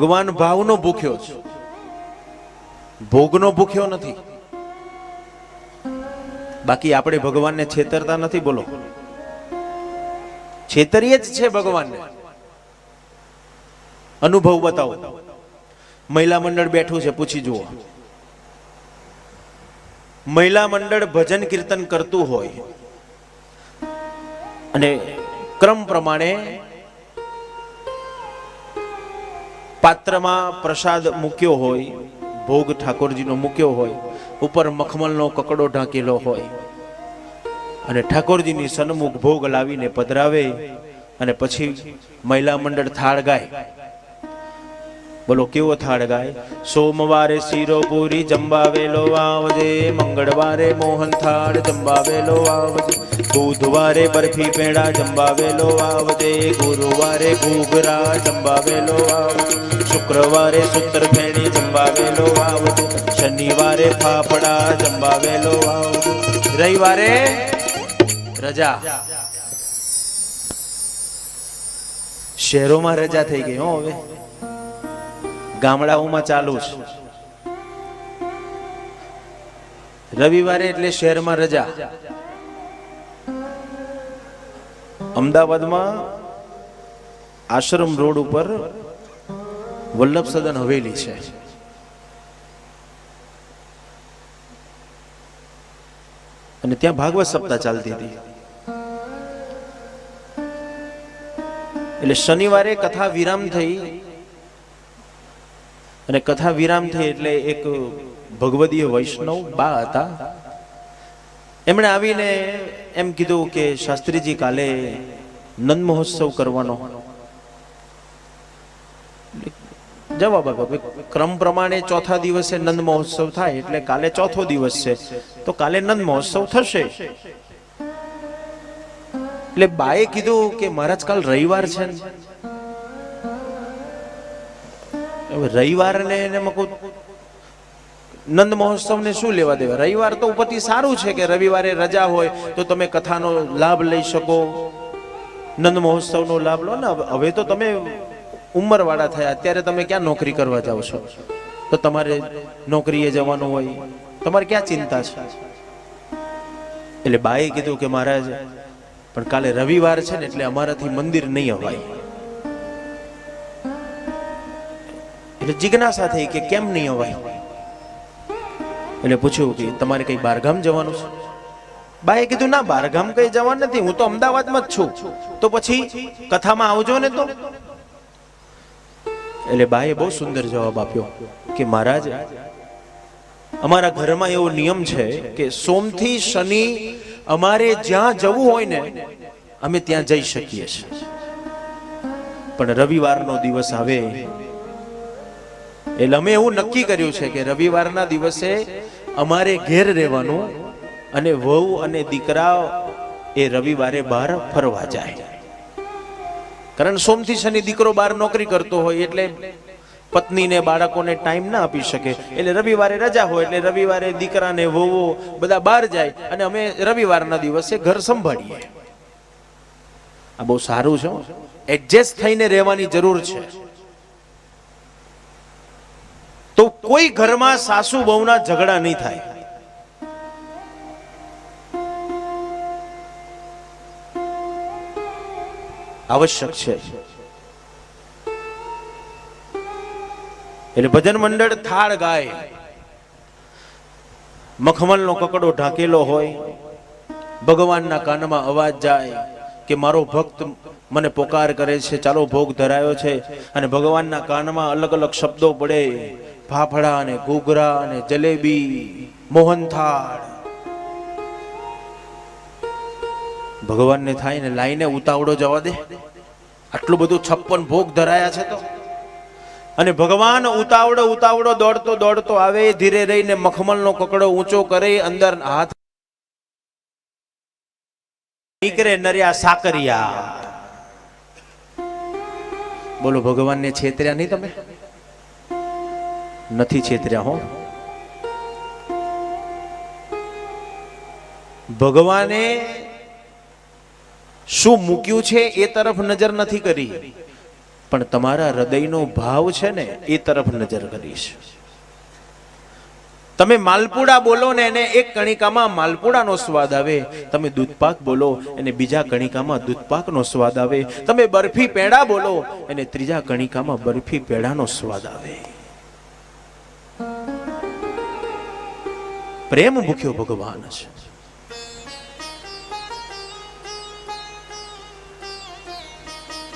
ભગવાન ભાવનો ભૂખ્યો છે. ભોગનો ભૂખ્યો નથી. બાકી આપણે ભગવાનને છેતરતા નથી, બોલો. છેતરીએ જ છે ભગવાનને. અનુભવ બતાવો. મહિલા મંડળ બેઠું છે, પૂછી જુઓ. મહિલા મંડળ ભજન કીર્તન કરતું હોય અને ક્રમ પ્રમાણે પાત્રમાં પ્રસાદ મૂક્યો હોય, ભોગ ઠાકોરજીનો મૂક્યો હોય, ઉપર મખમલનો કકડો ઢાંકેલો હોય, અને ઠાકોરજીની સન્મુખ ભોગ લાવીને પધરાવે, અને પછી મહિલા મંડળ થાળ ગાય. બોલો, કેવો થાળ ગાય? સોમવારે શીરો પૂરી, જંબાવેલો આવજે. મંગળવારે મોહન થાળ, જંબાવેલો આવજે. બુધવારે બરફી પેડા, જંબાવેલો આવજે. ગુરુવારે ઘૂઘરા, જંબાવેલો આવજે. શુક્રવારે સૂત્ર ફેણી, જંબાવેલો આવજે. શનિવારે ફાફડા, જંબાવેલો આવજે. રવિવારે રજા. શહેરોમાં રજા થઈ ગઈ હો હવે. ગામડાઓમાં ચાલુ છે. રવિવારે એટલે શહેરમાં રજા. અમદાવાદમાં આશ્રમ રોડ ઉપર વલ્લભ સદન હવેલી છે. અને ત્યાં ભાગવત સપ્તાહ ચાલતી હતી. એટલે શનિવારે કથા વિરામ થઈ અને કથા વિરામ થઈ એટલે એક ભગવદીય વૈષ્ણવ બા હતા. એમણે આવીને એમ કીધું કે, શાસ્ત્રીજી, કાલે નંદ મહોત્સવ કરવાનો. જવાબ આપ્યો ક્રમ પ્રમાણે ચોથા દિવસે નંદ મહોત્સવ થાય, એટલે કાલે ચોથો દિવસ છે. તો કાલે નંદ મહોત્સવ થશે. એટલે બાએ કીધું કે, મહારાજ, કાલ રવિવાર છે હવે રવિવારને એને મકું નંદ મહોત્સવને શું લેવા દેવા? રવિવાર તો ઉપરથી સારું છે કે રવિવારે રજા હોય તો તમે કથાનો લાભ લઈ શકો. નંદ મહોત્સવનો લાભ લો ને. હવે તો તમે ઉંમરવાળા થયા. અત્યારે તમે ક્યાં નોકરી કરવા જાઓ છો? તો તમારે નોકરીએ જવાનું હોય. તમારે ક્યાં ચિંતા છે? એટલે બાએ કીધું કે મહારાજ, પણ કાલે રવિવાર છે ને, એટલે અમારાથી મંદિર નહીં અવાય. એટલે જિજ્ઞાસા થઈ કે કેમ નહીં અવાય? એટલે પૂછ્યું કે તમારે કઈ બારગામ જવાનું છે? બાએ કીધું, ના, બારગામ કઈ જવાનું નથી. હું તો અમદાવાદમાં જ છું. તો પછી કથામાં આવજો ને તો. એટલે બાએ બહુ સુંદર જવાબ આપ્યો કે, મહારાજ, અમારા ઘરમાં એવો નિયમ છે કે સોમથી શનિ અમારે જ્યાં જવું હોય ને, અમે ત્યાં જઈ શકીએ છીએ. પણ રવિવારનો દિવસ આવે એટલે અમે એવું નક્કી કર્યું છે કે રવિવારના દિવસે અમારે ઘેર રહેવાનું અને વહુ અને દીકરા એ રવિવારે બહાર ફરવા જાય. કારણ સોમથી શનિ દીકરો બહાર નોકરી કરતો હોય એટલે પત્નીને, બાળકોને ટાઈમ ના આપી શકે. એટલે રવિવારે રજા હોય એટલે રવિવારે દીકરાને, વહુઓ બધા બહાર જાય અને અમે રવિવારના દિવસે ઘર સંભાળીએ. આ બહુ સારું છે એડજસ્ટ થઈને રહેવાની જરૂર છે. તો કોઈ ઘરમાં સાસુ બહુના ઝઘડા નહીં થાય. આવશ્યક છે. એટલે ભજન મંડળ થાળ ગાય. મખમલનો કકડો ઢાંકેલો હોય. ભગવાનના કાનમાં અવાજ જાય કે મારો ભક્ત મને પોકાર કરે છે, ચાલો ભોગ ધરાયો છે. અને ભગવાનના કાનમાં અલગ અલગ શબ્દો પડે. ફાફડા અને ઘૂઘરા અને જલેબી, મોહનથાળ. ભગવાનને થાય ને લાઈને ઉતાવળો જવા દે. આટલું બધું છપ્પન ભોગ ધરાયા છે તો. અને ભગવાન ઉતાવળો ઉતાવળો દોડતો દોડતો આવે, ધીરે રહીને મખમલનો કકડો ઊંચો કરે, અંદર હાથ નીકળે નર્યા સાકરિયા. બોલો, ભગવાનને છેતર્યા નહીં તમે? નથી છેતર્યા હો. ભગવાને શું મૂક્યું છે એ તરફ નજર નથી કરી. પણ તમારા હૃદયનો ભાવ છે ને એ તરફ નજર કરીશ. તમે માલપુડા બોલો ને એને એક કણિકામાં માલપુડાનો સ્વાદ આવે. તમે દૂધપાક બોલો, એને બીજા કણિકામાં દૂધપાકનો સ્વાદ આવે. તમે બરફી પેડા બોલો, એને ત્રીજા કણિકામાં બરફી પેડાનો સ્વાદ આવે. પ્રેમ ભૂખ્યો ભગવાન છે